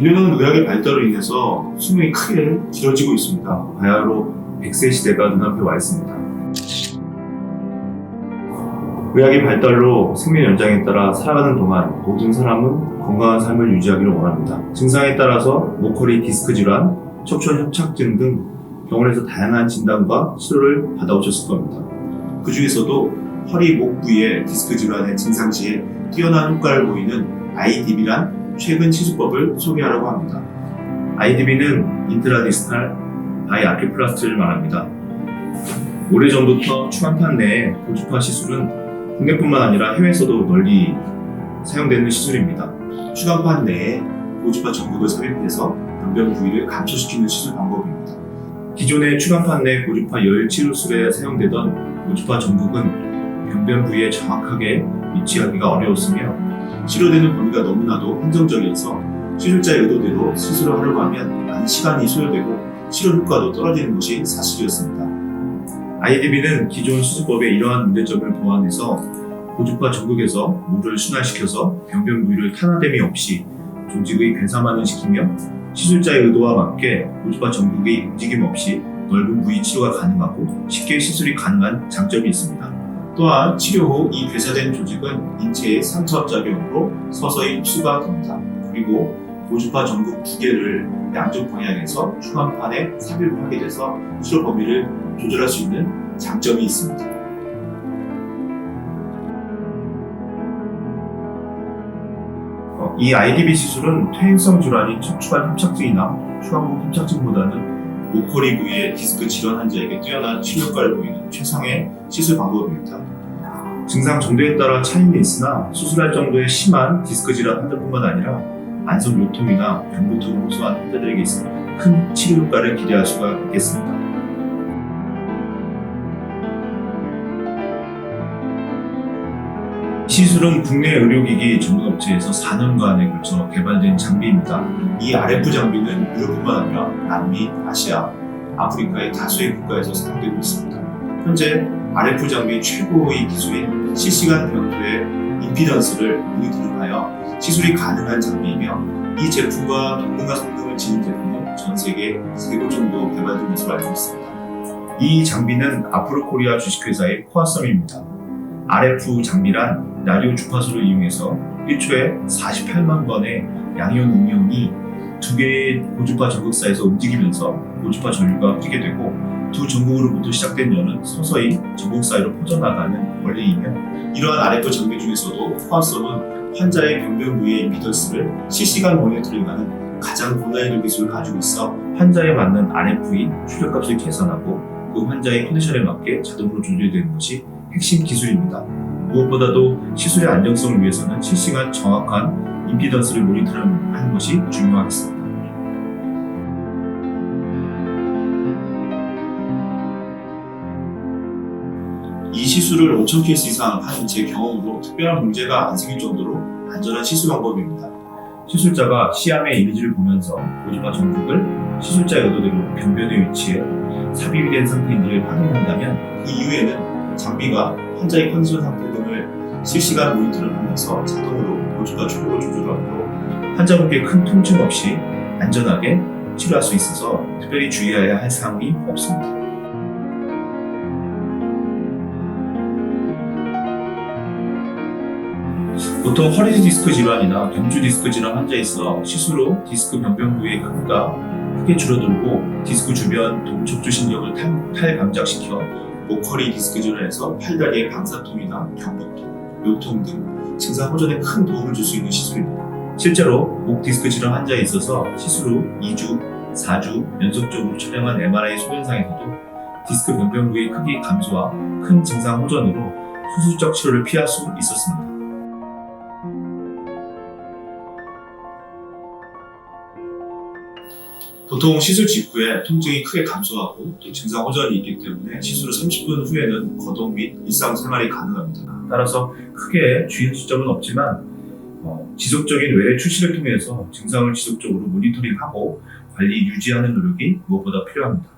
인류는 의학의 발달로 인해서 수명이 크게 길어지고 있습니다. 바야흐로 100세 시대가 눈앞에 와 있습니다. 의학의 발달로 생명 연장에 따라 살아가는 동안 모든 사람은 건강한 삶을 유지하기를 원합니다. 증상에 따라서 목걸이 디스크 질환, 척추 협착증 등 병원에서 다양한 진단과 치료를 받아오셨을 겁니다. 그 중에서도 허리, 목 부위의 디스크 질환의 증상 시에 뛰어난 효과를 보이는 IDB란 최근 치수법을 소개하려고 합니다. IDB는 인트라디스탈 다이아키플라스트를 말합니다. 오래전부터 추간판 내에 고주파 시술은 국내뿐만 아니라 해외에서도 널리 사용되는 시술입니다. 추간판 내에 고주파 전극을 삽입해서 변변 부위를 감소시키는 시술 방법입니다. 기존의 추간판 내 고주파 열 치료술에 사용되던 고주파 전극은 변변 부위에 정확하게 위치하기가 어려웠으며 치료되는 범위가 너무나도 한정적이어서 시술자의 의도대로 수술을 하려고 하면 많은 시간이 소요되고 치료 효과도 떨어지는 것이 사실이었습니다. IDB는 기존 수술법의 이러한 문제점을 보완해서 고주파 전극에서 물을 순환시켜서 병변 부위를 탄화됨이 없이 조직의 괴사만을 시키며 시술자의 의도와 맞게 고주파 전극의 움직임 없이 넓은 부위 치료가 가능하고 쉽게 시술이 가능한 장점이 있습니다. 또한 치료 후 이 괴사된 조직은 인체의 상처 작용으로 서서히 흡수가 됩니다. 그리고 고주파 전극 두 개를 양쪽 방향에서 추간판에 삽입을 하게 돼서 치료 범위를 조절할 수 있는 장점이 있습니다. 어, 이 IDB 시술은 퇴행성 질환인 척추관 협착증이나 추간부 협착증보다는 목걸이 부위의 디스크 질환 환자에게 뛰어난 치료 효과를 보이는 최상의 시술 방법입니다. 증상 정도에 따라 차이는 있으나 수술할 정도의 심한 디스크 질환 환자뿐만 아니라 만성 요통이나 병부통을 호소한 환자들에게 있어 큰 치료 효과를 기대할 수가 있겠습니다. 시술은 국내 의료기기 전문업체에서 4년간에 걸쳐 개발된 장비입니다. 이 RF 장비는 유럽뿐만 아니라 남미, 아시아, 아프리카의 다수의 국가에서 사용되고 있습니다. 현재 RF 장비 최고의 기술인 실시간 변도의 임피던스를 모니터링하여 시술이 가능한 장비이며 이 제품과 동등한 성능을 지닌 제품은 전 세계 3곳 정도 개발된 것으로 알고 있습니다. 이 장비는 아프로 코리아 주식회사의 코아썸입니다. RF 장비란 라디오 주파수를 이용해서 1초에 48만 번의 양이온 음이온이 두 개의 고주파 전극사에서 움직이면서 고주파 전류가 흐르게 되고 두 전극으로부터 시작된 연은 서서히 전극 사이로 퍼져나가는 원리이며 이러한 RF 장비 중에서도 코아썸은 환자의 병변 부위의 임피던스를 실시간 모니터링하는 가장 고난이도 기술을 가지고 있어 환자에 맞는 RF인 출력값을 계산하고 그 환자의 컨디션에 맞게 자동으로 조절되는 것이 핵심 기술입니다. 무엇보다도 시술의 안정성을 위해서는 실시간 정확한 임피던스를 모니터링하는 것이 중요하겠습니다. 이 시술을 5천 케이스 이상 한제 경험으로 특별한 문제가 안 생길 정도로 안전한 시술 방법입니다. 시술자가 시암의 이미지를 보면서 고주파 전극을 시술자의 의도대로 병변의 위치에 삽입이 된 상태인지를 확인한다면 그 이후에는 장비가 환자의 컨디션 상태 등을 실시간 모니터를 하면서 자동으로 고주파 축으로 조절하므로 환자분께 큰 통증 없이 안전하게 치료할 수 있어서 특별히 주의해야 할 사항이 없습니다. 보통 허리 디스크 질환이나 경주 디스크 질환 환자에 있어 시술 후 디스크 변변 부위의 크기가 크게 줄어들고 디스크 주변 동척주 신경을 탈, 탈감작시켜 목허리 디스크 질환에서 팔다리의 방사통이나 경부통, 요통 등 증상 호전에 큰 도움을 줄 수 있는 시술입니다. 실제로 목 디스크 질환 환자에 있어서 시술 후 2주, 4주 연속적으로 촬영한 MRI 소견상에서도 디스크 변변 부위의 크기 감소와 큰 증상 호전으로 수술적 치료를 피할 수 있었습니다. 보통 시술 직후에 통증이 크게 감소하고 또 증상 호전이 있기 때문에 시술 후 30분 후에는 거동 및 일상생활이 가능합니다. 따라서 크게 주의하실 점은 없지만 어, 지속적인 외래 출시를 통해서 증상을 지속적으로 모니터링하고 관리 유지하는 노력이 무엇보다 필요합니다.